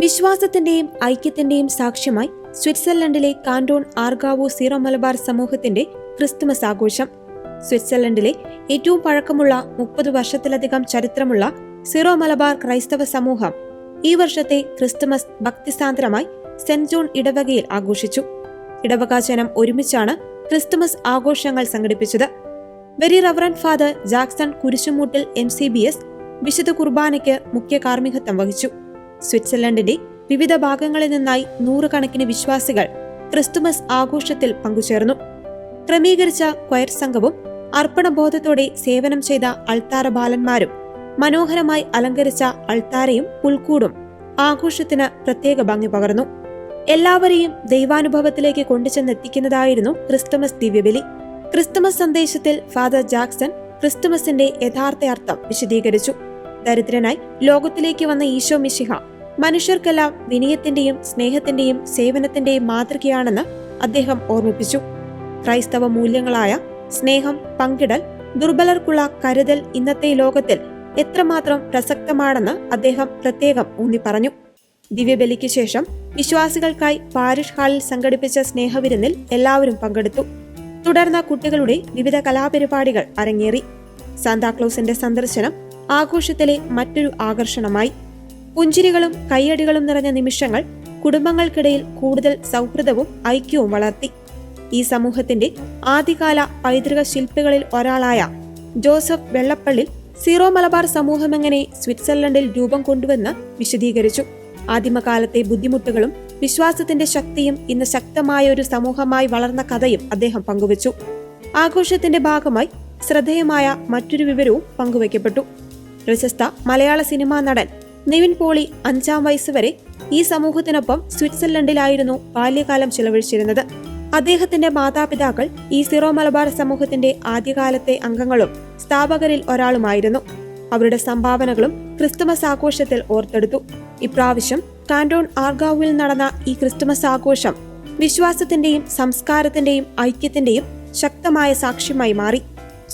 വിശ്വാസത്തിന്റെയും ഐക്യത്തിന്റെയും സാക്ഷ്യമായി സ്വിറ്റ്സർലൻഡിലെ കാൻഡോൺ ആർഗാവോ സീറോ മലബാർ സമൂഹത്തിന്റെ ക്രിസ്തുമസ് ആഘോഷം. സ്വിറ്റ്സർലൻഡിലെ ഏറ്റവും പഴക്കമുള്ള മുപ്പത് വർഷത്തിലധികം ചരിത്രമുള്ള സീറോ മലബാർ ക്രൈസ്തവ സമൂഹം ഈ വർഷത്തെ ക്രിസ്തുമസ് ഭക്തിസാന്ദ്രമായി സെന്റ് ജോൺ ഇടവകയിൽ ആഘോഷിച്ചു. ഇടവകാചനം ഒരുമിച്ചാണ് ക്രിസ്തുമസ് ആഘോഷങ്ങൾ സംഘടിപ്പിച്ചത്. Very reverend father Jackson Kurisumoottil M C B S വിശുദ്ധ കുർബാനയ്ക്ക് മുഖ്യ കാർമ്മികത്വം വഹിച്ചു. സ്വിറ്റ്സർലൻഡിന്റെ വിവിധ ഭാഗങ്ങളിൽ നിന്നായി നൂറുകണക്കിന് വിശ്വാസികൾ ക്രിസ്തുമസ് ആഘോഷത്തിൽ പങ്കുചേർന്നു. ക്രമീകരിച്ച ക്വയർ സംഘവും അർപ്പണബോധത്തോടെ സേവനം ചെയ്ത അൾത്താര ബാലന്മാരും മനോഹരമായി അലങ്കരിച്ച അൾത്താരയും പുൽക്കൂടും ആഘോഷത്തിന് പ്രത്യേക ഭംഗി പകർന്നു. എല്ലാവരെയും ദൈവാനുഭവത്തിലേക്ക് കൊണ്ടുചെന്നെത്തിക്കുന്നതായിരുന്നു ക്രിസ്തുമസ് ദിവ്യബലി. ക്രിസ്തുമസ് സന്ദേശത്തിൽ ഫാദർ ജാക്സൺ ക്രിസ്തുമസിന്റെ യഥാർത്ഥ അർത്ഥം വിശദീകരിച്ചു. ദരിദ്രനായി ലോകത്തിലേക്ക് വന്ന ഈശോ മിശിഹ മനുഷ്യർക്കെല്ലാം വിനയത്തിന്റെയും സ്നേഹത്തിന്റെയും സേവനത്തിന്റെയും മാതൃകയാണെന്ന് അദ്ദേഹം ഓർമ്മിപ്പിച്ചു. ക്രൈസ്തവ മൂല്യങ്ങളായ സ്നേഹം പങ്കിടൽ ദുർബലർക്കുള്ള കരുതൽ ഇന്നത്തെ ലോകത്തിൽ എത്രമാത്രം പ്രസക്തമാണെന്ന് അദ്ദേഹം പ്രത്യേകം ഊന്നി പറഞ്ഞു ദിവ്യബലിക്ക് ശേഷം വിശ്വാസികൾക്കായി പാരിഷ് ഹാളിൽ സംഘടിപ്പിച്ച സ്നേഹവിരുന്നിൽ എല്ലാവരും പങ്കെടുത്തു. തുടർന്ന് കുട്ടികളുടെ വിവിധ കലാപരിപാടികൾ അരങ്ങേറി. സാന്താക്ലോസിന്റെ സന്ദർശനം ആഘോഷത്തിലെ മറ്റൊരു ആകർഷണമായി. പുഞ്ചിരികളും കൈയടികളും നിറഞ്ഞ നിമിഷങ്ങൾ കുടുംബങ്ങൾക്കിടയിൽ കൂടുതൽ സൗഹൃദവും ഐക്യവും വളർത്തി. ഈ സമൂഹത്തിന്റെ ആദ്യകാല പൈതൃക ശില്പികളിൽ ഒരാളായ ജോസഫ് വെള്ളപ്പള്ളി സീറോ മലബാർ സമൂഹം എങ്ങനെ സ്വിറ്റ്സർലൻഡിൽ രൂപം കൊണ്ടുവെന്ന് വിശദീകരിച്ചു. ആദിമകാലത്തെ ബുദ്ധിമുട്ടുകളും വിശ്വാസത്തിന്റെ ശക്തിയും ഇന്ന് ശക്തമായ ഒരു സമൂഹമായി വളർന്ന കഥയും അദ്ദേഹം പങ്കുവച്ചു. ആഘോഷത്തിന്റെ ഭാഗമായി ശ്രദ്ധേയമായ മറ്റൊരു വിവരവും പങ്കുവയ്ക്കപ്പെട്ടു. പ്രശസ്ത മലയാള സിനിമാ നടൻ നിവിൻ പോളി അഞ്ചാം വയസ്സ് വരെ ഈ സമൂഹത്തിനൊപ്പം സ്വിറ്റ്സർലൻഡിലായിരുന്നു ബാല്യകാലം ചിലവഴിച്ചിരുന്നത്. അദ്ദേഹത്തിന്റെ മാതാപിതാക്കൾ ഈ സിറോ മലബാർ സമൂഹത്തിന്റെ ആദ്യകാലത്തെ അംഗങ്ങളും സ്ഥാപകരിൽ ഒരാളുമായിരുന്നു. അവരുടെ സംഭാവനകളും ക്രിസ്തുമസ് ആഘോഷത്തിൽ ഓർത്തെടുത്തു. ഇപ്രാവശ്യം കാന്റോൺ ആർഗാവിൽ നടന്ന ഈ ക്രിസ്തുമസ് ആഘോഷം വിശ്വാസത്തിന്റെയും സംസ്കാരത്തിന്റെയും ഐക്യത്തിന്റെയും ശക്തമായ സാക്ഷ്യമായി മാറി.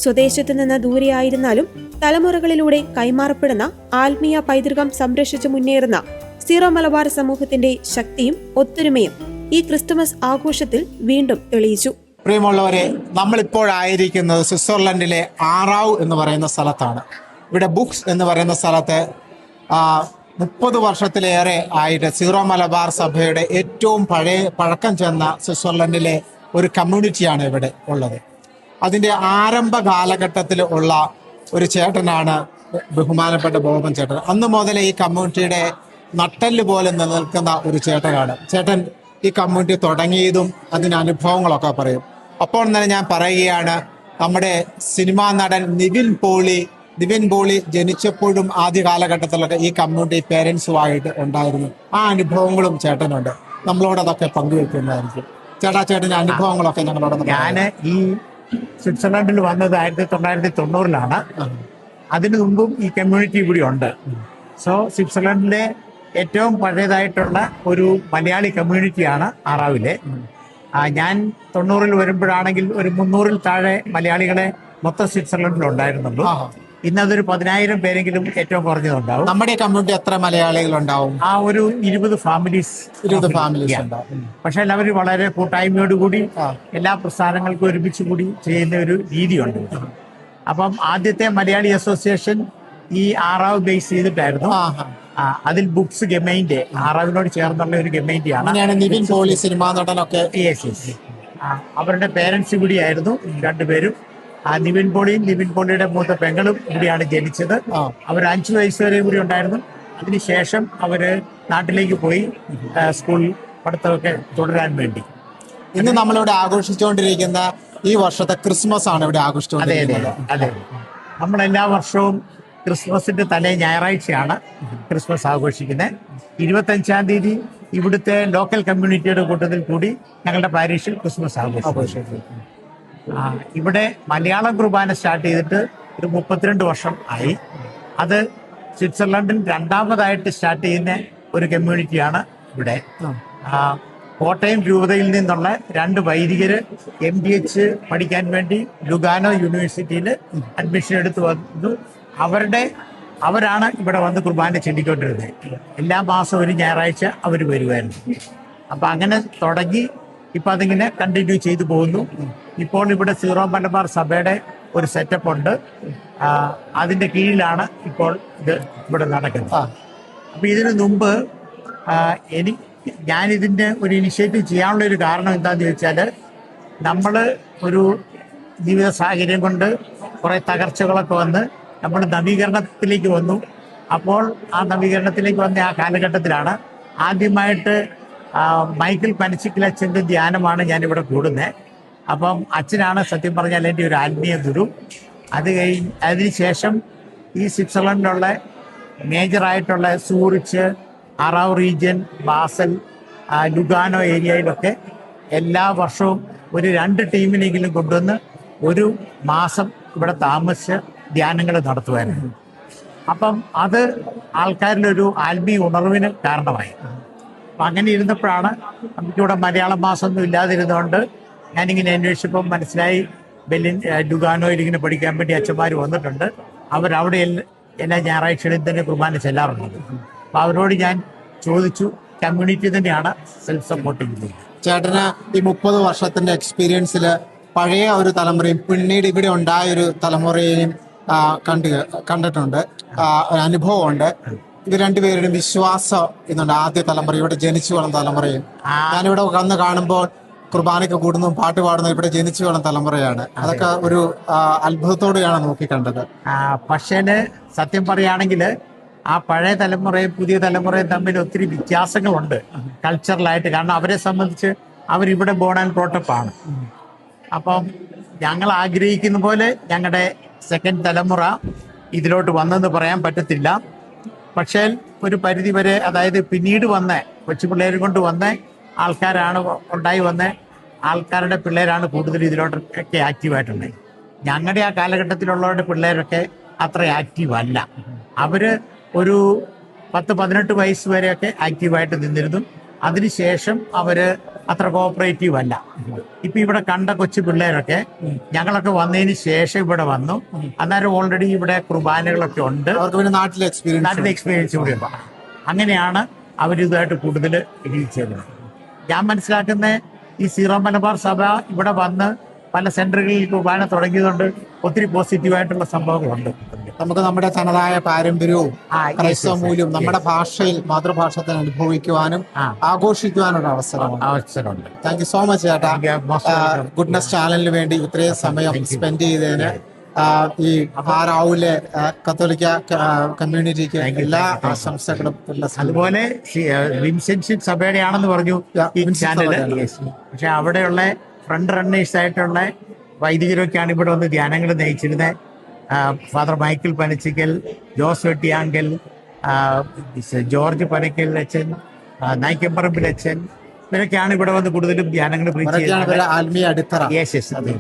സ്വദേശത്തു നിന്ന് ദൂരെയായിരുന്നാലും തലമുറകളിലൂടെ കൈമാറപ്പെടുന്ന ആത്മീയ പൈതൃകം സംരക്ഷിച്ചു മുന്നേറുന്ന സീറോ മലബാർ സമൂഹത്തിന്റെ ശക്തിയും ഒത്തൊരുമയും ഈ ക്രിസ്തുമസ് ആഘോഷത്തിൽ വീണ്ടും തെളിയിച്ചു. പ്രിയമുള്ളവരെ നമ്മളിപ്പോഴായിരിക്കുന്നത് സ്വിറ്റ്സർലൻഡിലെ ആറാവ് എന്ന് പറയുന്ന സ്ഥലത്താണ്. ഇവിടെ ബുക്സ് എന്ന് പറയുന്ന സ്ഥലത്ത് മുപ്പത് വർഷത്തിലേറെ ആയിട്ട് സീറോ മലബാർ സഭയുടെ ഏറ്റവും പഴയ പഴക്കം ചെന്ന സ്വിറ്റ്സർലൻഡിലെ ഒരു കമ്മ്യൂണിറ്റിയാണ് ഇവിടെ ഉള്ളത്. അതിന്റെ ആരംഭ കാലഘട്ടത്തിൽ ഉള്ള ഒരു ചേട്ടനാണ് ബഹുമാനപ്പെട്ട ബോബൻ ചേട്ടൻ. അന്ന് മുതൽ ഈ കമ്മ്യൂണിറ്റിയുടെ നട്ടൽ പോലെ നിലനിൽക്കുന്ന ഒരു ചേട്ടനാണ്. ചേട്ടൻ ഈ കമ്മ്യൂണിറ്റി തുടങ്ങിയതും അതിന്റെ അനുഭവങ്ങളൊക്കെ പറയും. അപ്പോൾ തന്നെ ഞാൻ പറയുകയാണ് നമ്മുടെ സിനിമാ നടൻ നിവിൻ പോളി നിവിൻ പോളി ജനിച്ചപ്പോഴും ആദ്യ കാലഘട്ടത്തിലൊക്കെ ഈ കമ്മ്യൂണിറ്റി പേരൻസുമായിട്ട് ഉണ്ടായിരുന്നു. ആ അനുഭവങ്ങളും ചേട്ടനുണ്ട്. നമ്മളോട് അതൊക്കെ പങ്കുവെക്കുന്നതായിരിക്കും. ചേട്ടാ ചേട്ടന്റെ അനുഭവങ്ങളൊക്കെ ഞങ്ങളോട് ഞാൻ ഈ സ്വിറ്റ്സർലൻഡിൽ വന്നത് ആയിരത്തി തൊള്ളായിരത്തി തൊണ്ണൂറിലാണ്. അതിനു മുമ്പും ഈ കമ്മ്യൂണിറ്റി ഇവിടെ ഉണ്ട്. സോ സ്വിറ്റ്സർലൻഡിലെ ഏറ്റവും പഴയതായിട്ടുള്ള ഒരു മലയാളി കമ്മ്യൂണിറ്റിയാണ് ആറാവിലെ. ഞാൻ തൊണ്ണൂറിൽ വരുമ്പോഴാണെങ്കിൽ ഒരു മുന്നൂറിൽ താഴെ മലയാളികളെ മൊത്തം സ്വിറ്റ്സർലൻഡിൽ ഉണ്ടായിരുന്നുള്ളൂ. ഇന്നതൊരു പതിനായിരം പേരെങ്കിലും ഏറ്റവും കുറഞ്ഞതുണ്ടാവും. നമ്മുടെ കമ്മ്യൂണിറ്റി എത്ര മലയാളികൾ ഉണ്ടാവും ആ ഒരു ഇരുപത് ഫാമിലീസ് ഇരുപത് ഫാമിലീസ് പക്ഷെ എല്ലാവരും വളരെ കൂട്ടായ്മയോടുകൂടി. എല്ലാ പ്രസ്ഥാനങ്ങൾക്കും ഒരുമിച്ച് കൂടി ചെയ്യുന്ന ഒരു രീതിയുണ്ട്. അപ്പം ആദ്യത്തെ മലയാളി അസോസിയേഷൻ ഈ ആറാവ് ബേസ് ചെയ്തിട്ടായിരുന്നു. അതിൽ ബുക്സ് ഗമൈൻഡ് ആറാവിനോട് ചേർന്നുള്ള ഒരു ഗമൈൻഡിയാണ് നിവിൻ പോളി സിനിമാ നടനൊക്കെ. അവരുടെ പേരൻസ് കൂടിയായിരുന്നു രണ്ടുപേരും. ആ നിവിൻ പോളിയും നിവിൻ പോളിയുടെ മൂത്ത പെങ്ങളും ഇവിടെയാണ് ജനിച്ചത്. അവർ അഞ്ചു വയസ്സ് വരെ കൂടി ഉണ്ടായിരുന്നു. അതിനുശേഷം അവർ നാട്ടിലേക്ക് പോയി സ്കൂൾ പഠിത്തമൊക്കെ തുടരാൻ വേണ്ടി. ഇന്ന് നമ്മളിവിടെ ആഘോഷിച്ചുകൊണ്ടിരിക്കുന്ന ഈ വർഷത്തെ ക്രിസ്മസ് ആണ് ഇവിടെ ആഘോഷിച്ചുകൊണ്ടിരിക്കുന്നത്. അതെ നമ്മൾ എല്ലാ വർഷവും ക്രിസ്മസിന്റെ തലേ ഞായറാഴ്ചയാണ് ക്രിസ്മസ് ആഘോഷിക്കുന്നത്. ഇരുപത്തഞ്ചാം തീയതി ഇവിടുത്തെ ലോക്കൽ കമ്മ്യൂണിറ്റിയുടെ കൂട്ടത്തിൽ കൂടി ഞങ്ങളുടെ പാരീഷിൽ ക്രിസ്മസ് ആഘോഷിക്കും ഇവിടെ മലയാളം കുർബാന സ്റ്റാർട്ട് ചെയ്തിട്ട് ഒരു മുപ്പത്തിരണ്ട് വർഷം ആയി. അത് സ്വിറ്റ്സർലൻഡിൽ രണ്ടാമതായിട്ട് സ്റ്റാർട്ട് ചെയ്യുന്ന ഒരു കമ്മ്യൂണിറ്റിയാണ് ഇവിടെ. ആ, കോട്ടയം രൂപതയിൽ നിന്നുള്ള രണ്ട് വൈദികർ എം ഡി എച്ച് പഠിക്കാൻ വേണ്ടി ലുഗാനോ യൂണിവേഴ്സിറ്റിയിൽ അഡ്മിഷൻ എടുത്തു വന്നു. അവരുടെ അവരാണ് ഇവിടെ വന്ന് കുർബാന ചെല്ലിക്കൊണ്ടിരുന്നത്. എല്ലാ മാസം ഒരു ഞായറാഴ്ച അവർ വരുമായിരുന്നു അപ്പം അങ്ങനെ തുടങ്ങി ഇപ്പം അതിങ്ങനെ കണ്ടിന്യൂ ചെയ്തു പോകുന്നു. ഇപ്പോൾ ഇവിടെ സീറോ മലബാർ സഭയുടെ ഒരു സെറ്റപ്പ് ഉണ്ട്. അതിന്റെ കീഴിലാണ് ഇപ്പോൾ ഇത് ഇവിടെ നടക്കുന്നത്. അപ്പൊ ഇതിനു മുമ്പ് എനി എനിക്ക് ഞാൻ ഇതിന്റെ ഒരു ഇനിഷ്യേറ്റീവ് ചെയ്യാനുള്ള ഒരു കാരണം എന്താന്ന് ചോദിച്ചാൽ നമ്മൾ ഒരു ജീവിത സാഹചര്യം കൊണ്ട് കുറെ തകർച്ചകളൊക്കെ വന്ന് നമ്മൾ നവീകരണത്തിലേക്ക് വന്നു. അപ്പോൾ ആ നവീകരണത്തിലേക്ക് വന്ന ആ കാലഘട്ടത്തിലാണ് ആദ്യമായിട്ട് മൈക്കിൾ പനച്ചിക്കൽ അച്ഛന്റെ ധ്യാനമാണ് ഞാനിവിടെ കൂടുന്നത് അപ്പം അച്ഛനാണ് സത്യം പറഞ്ഞാൽ എന്റെ ഒരു ആത്മീയ ഗുരു. അത് കഴിഞ്ഞ് അതിനുശേഷം ഈ സ്വിറ്റ്സർലൻഡിലുള്ള മേജറായിട്ടുള്ള Zurich Aarau region Basel Lugano ഏരിയയിലൊക്കെ എല്ലാ വർഷവും ഒരു രണ്ട് ടീമിനെങ്കിലും കൊണ്ടുവന്ന് ഒരു മാസം ഇവിടെ താമസിച്ച് ധ്യാനങ്ങൾ നടത്തുമായിരുന്നു അപ്പം അത് ആൾക്കാരിലൊരു ആത്മീയ ഉണർവിന് കാരണമായി. അപ്പം അങ്ങനെ ഇരുന്നപ്പോഴാണ് നമുക്കിവിടെ മലയാളം മാസമൊന്നും ഇല്ലാതിരുന്നതുകൊണ്ട് ഞാനിങ്ങനെ അന്വേഷിച്ചപ്പം മനസ്സിലായി ബെല്ലിൻ ഡുഗാനോയിൽ ഇങ്ങനെ പഠിക്കാൻ വേണ്ടി അച്ഛന്മാർ വന്നിട്ടുണ്ട്. അവരവിടെ എല്ലാ- ഞായറാഴ്ചകളിൽ തന്നെ കുർബാന ചെല്ലാറുണ്ട്. അപ്പം അവരോട് ഞാൻ ചോദിച്ചു കമ്മ്യൂണിറ്റി തന്നെയാണ് സെൽഫ് ചെയ്യുന്നത് ചേട്ടന് ഈ മുപ്പത് വർഷത്തിന്റെ എക്സ്പീരിയൻസിൽ പഴയ ഒരു തലമുറയും പിന്നീട് ഇവിടെ ഉണ്ടായ ഒരു തലമുറയെയും കണ്ടു കണ്ട് കണ്ടിട്ടുണ്ട്. അനുഭവമുണ്ട്. ഇത് രണ്ടുപേരുടെയും വിശ്വാസം ഇന്നുണ്ട്. ആദ്യ തലമുറ ഇവിടെ ജനിച്ചു വളർന്ന തലമുറയും. ഞാനിവിടെ വന്ന് കാണുമ്പോൾ കുർബാനയ്ക്ക് കൂടുന്നതും പാട്ട് പാടുന്നതും ഇവിടെ ജനിച്ചു വളർന്ന തലമുറയാണ്. അതൊക്കെ ഒരു അത്ഭുതത്തോടെയാണ് നോക്കിക്കണ്ടത്. പക്ഷേ സത്യം പറയുകയാണെങ്കിൽ ആ പഴയ തലമുറയും പുതിയ തലമുറയും തമ്മിൽ ഒത്തിരി വ്യത്യാസങ്ങളുണ്ട് കൾച്ചറലായിട്ട്. കാരണം അവരെ സംബന്ധിച്ച് അവരിവിടെ ബോൺ ആൻഡ് പ്രോട്ടപ്പാണ് ആണ്. അപ്പം ഞങ്ങൾ ആഗ്രഹിക്കുന്ന പോലെ ഞങ്ങളുടെ സെക്കൻഡ് തലമുറ ഇതിലോട്ട് വന്നെന്ന് പറയാൻ പറ്റത്തില്ല. പക്ഷേ ഒരു പരിധി വരെ അതായത് പിന്നീട് വന്ന കൊച്ചു പിള്ളേരും കൊണ്ട് വന്ന ആൾക്കാരാണ് ഉണ്ടായി വന്ന ആൾക്കാരുടെ പിള്ളേരാണ് കൂടുതൽ ഇതിലോട്ടൊക്കെ ആക്റ്റീവായിട്ടുള്ളത്. ഞങ്ങളുടെ ആ കാലഘട്ടത്തിലുള്ളവരുടെ പിള്ളേരൊക്കെ അത്ര ആക്റ്റീവ് അല്ല അവർ ഒരു പത്ത് പതിനെട്ട് വയസ്സ് വരെയൊക്കെ ആക്റ്റീവായിട്ട് നിന്നിരുന്നു. അതിനുശേഷം അവർ അത്ര കോപ്പറേറ്റീവ് അല്ല. ഇപ്പൊ ഇവിടെ കണ്ട കൊച്ചു പിള്ളേരൊക്കെ ഞങ്ങളൊക്കെ വന്നതിന് ശേഷം ഇവിടെ വന്നു. അന്നേരം ഓൾറെഡി ഇവിടെ കുർബാനകളൊക്കെ ഉണ്ട്. അവർക്ക് പിന്നെ നാട്ടിലെ എക്സ്പീരിയൻസ് നാട്ടിലെ എക്സ്പീരിയൻസ് കൂടി അങ്ങനെയാണ് അവരിതുമായിട്ട് കൂടുതൽ ചെയ്തത് ഞാൻ മനസ്സിലാക്കുന്ന ഈ സീറോ മലബാർ സഭ ഇവിടെ വന്ന് പല സെന്ററുകളിൽ കുർബാന തുടങ്ങിയതുകൊണ്ട് ഒത്തിരി പോസിറ്റീവായിട്ടുള്ള സംഭവങ്ങളുണ്ട്. നമുക്ക് നമ്മുടെ തനതായ പാരമ്പര്യവും ക്രൈസ്തവ മൂല്യവും നമ്മുടെ ഭാഷയിൽ മാതൃഭാഷത്തിൽ അനുഭവിക്കുവാനും. ആഘോഷിക്കുവാനുള്ള അവസരമാണ്. അവസരമുണ്ട്. താങ്ക് യു സോ മച്ച് ചേട്ടാ. ഗുഡ്നസ് ചാനലിന് വേണ്ടി ഇത്രയും സമയം സ്പെൻഡ് ചെയ്തതിന് ഈ ആ, കത്തോലിക്ക കമ്മ്യൂണിറ്റിക്ക് എല്ലാ. ആശംസകളും. അതുപോലെ സഭയുടെ ആണെന്ന് പറഞ്ഞു ഈ ചാനൽ പക്ഷെ അവിടെയുള്ള ഫ്രണ്ട് റണ്ണേഴ്സ് ആയിട്ടുള്ള വൈദികരൊക്കെയാണ് ഇവിടെ വന്ന് ധ്യാനങ്ങൾ നയിച്ചിരുന്നത്. Father Michael Panachikkal Jose Vettiyankal George Panakkal അച്ഛൻ നായ്ക്കമ്പറമ്പിൽ അച്ഛൻ ഇവരൊക്കെയാണ് ഇവിടെ വന്ന് കൂടുതലും ധ്യാനങ്ങൾ ആത്മീയ അടിത്തറ. യെസ് യെസ് അതെ.